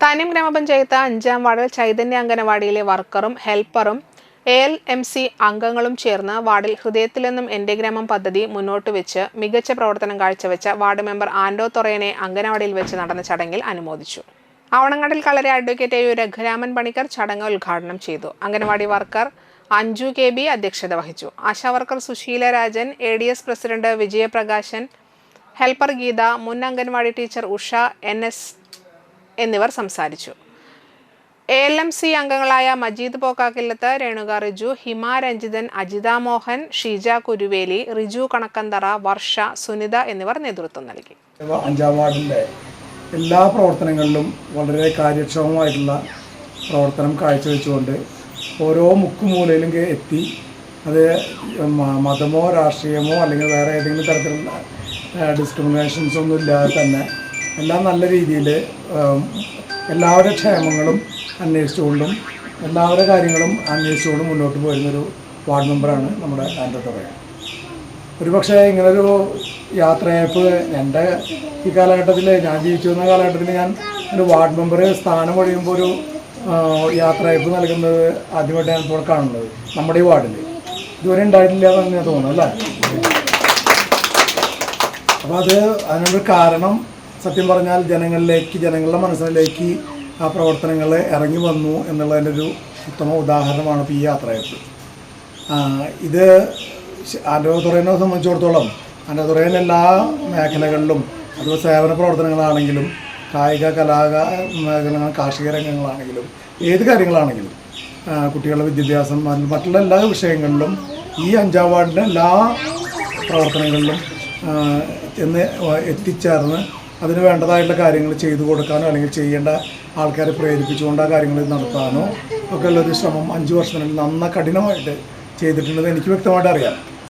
താന്യം ഗ്രാമപഞ്ചായത്ത് അഞ്ചാം വാർഡിൽ ചൈതന്യ അംഗനവാടിയിലെ വർക്കറും ഹെൽപ്പറും എ എൽ എം സി അംഗങ്ങളും ചേർന്ന് വാർഡിൽ ഹൃദയത്തിൽ നിന്നും എന്റെ ഗ്രാമം പദ്ധതി മുന്നോട്ട് വെച്ച് മികച്ച പ്രവർത്തനം കാഴ്ചവെച്ച വാർഡ് മെമ്പർ ആൻഡോ തൊറയനെ അംഗനവാടിയിൽ വെച്ച് നടന്ന ചടങ്ങിൽ അനുമോദിച്ചു. ആവണങ്ങാടിൽ കളരി അഡ്വക്കേറ്റ് യു രഘുരാമൻ പണിക്കർ ചടങ്ങ് ഉദ്ഘാടനം ചെയ്തു. Anganwadi worker Anju K B അധ്യക്ഷത വഹിച്ചു. ASHA worker Sushila Rajan A D S president Vijayaprakashan helper Geetha മുൻ anganwadi teacher Usha N S എന്നിവർ സംസാരിച്ചു. എ എൽ എം സി അംഗങ്ങളായ മജീദ് പോക്കാക്കില്ലത്ത് രേണുക റിജു ഹിമ രഞ്ജിതൻ അജിത മോഹൻ ഷീജ കുരുവേലി റിജു കണക്കന്തറ വർഷ സുനിത എന്നിവർ നേതൃത്വം നൽകി. അഞ്ചാം വാർഡിന്റെ എല്ലാ പ്രവർത്തനങ്ങളിലും വളരെ കാര്യക്ഷമമായിട്ടുള്ള പ്രവർത്തനം കാഴ്ചവെച്ചുകൊണ്ട് ഓരോ മുക്കുമൂലയിലും എത്തി. അത് മതമോ രാഷ്ട്രീയമോ അല്ലെങ്കിൽ വേറെ ഏതെങ്കിലും തരത്തിലുള്ള ഡിസ്ക്രിമിനേഷൻസ് ഒന്നും ഇല്ലാതെ തന്നെ എല്ലാം നല്ല രീതിയിൽ എല്ലാവരുടെ ക്ഷേമങ്ങളും അന്വേഷിച്ചുകൊണ്ടും എല്ലാവരുടെ കാര്യങ്ങളും അന്വേഷിച്ചുകൊണ്ടും മുന്നോട്ട് പോരുന്നൊരു വാർഡ് മെമ്പറാണ് നമ്മുടെ ആൻഡ്രോ തുടങ്ങി ഒരുപക്ഷെ ഇങ്ങനൊരു യാത്രയപ്പ് എന്റെ ഈ കാലഘട്ടത്തിൽ ഞാൻ ജീവിച്ചു വന്ന കാലഘട്ടത്തിൽ ഞാൻ ഒരു വാർഡ് മെമ്പർ സ്ഥാനം ഒഴിയുമ്പോൾ ഒരു യാത്രയപ്പ് നൽകുന്നത് ഞാൻ ഇപ്പോൾ കാണുന്നത് നമ്മുടെ ഈ വാർഡിൽ ഇതുവരെ ഉണ്ടായിട്ടില്ല എന്ന് തോന്നുന്നു അല്ലേ? അപ്പോൾ അത് അതിനൊരു കാരണം സത്യം പറഞ്ഞാൽ ജനങ്ങളിലേക്ക് ജനങ്ങളുടെ മനസ്സിലേക്ക് ആ പ്രവർത്തനങ്ങൾ ഇറങ്ങി വന്നു എന്നുള്ളതിന്റെ ഒരു ഉത്തമ ഉദാഹരണമാണ് ഇപ്പോൾ ഈ യാത്രയപ്പ് ഇത് ഇത് അനോതുറേനെ സംബന്ധിച്ചിടത്തോളം അനോതുറേൻ എല്ലാ മേഖലകളിലും അത് സേവന പ്രവർത്തനങ്ങളാണെങ്കിലും കായിക കലാക മേഖലകൾ കാർഷിക രംഗങ്ങളാണെങ്കിലും ഏത് കാര്യങ്ങളാണെങ്കിലും കുട്ടികളുടെ വിദ്യാഭ്യാസം മറ്റ് മറ്റുള്ള എല്ലാ വിഷയങ്ങളിലും ഈ അഞ്ചാം വാർഡിന്റെ എല്ലാ പ്രവർത്തനങ്ങളിലും എന്ന് എത്തിച്ചേർന്ന് അതിന് വേണ്ടതായിട്ടുള്ള കാര്യങ്ങൾ ചെയ്തു കൊടുക്കാനോ അല്ലെങ്കിൽ ചെയ്യേണ്ട ആൾക്കാരെ പ്രേരിപ്പിച്ചുകൊണ്ട് ആ കാര്യങ്ങൾ നടത്താനോ ഒക്കെ ഉള്ളൊരു ശ്രമം അഞ്ച് വർഷത്തിനുള്ളിൽ നന്ന കഠിനമായിട്ട് ചെയ്തിട്ടുണ്ടെന്ന് എനിക്ക് വ്യക്തമായിട്ട് അറിയാം.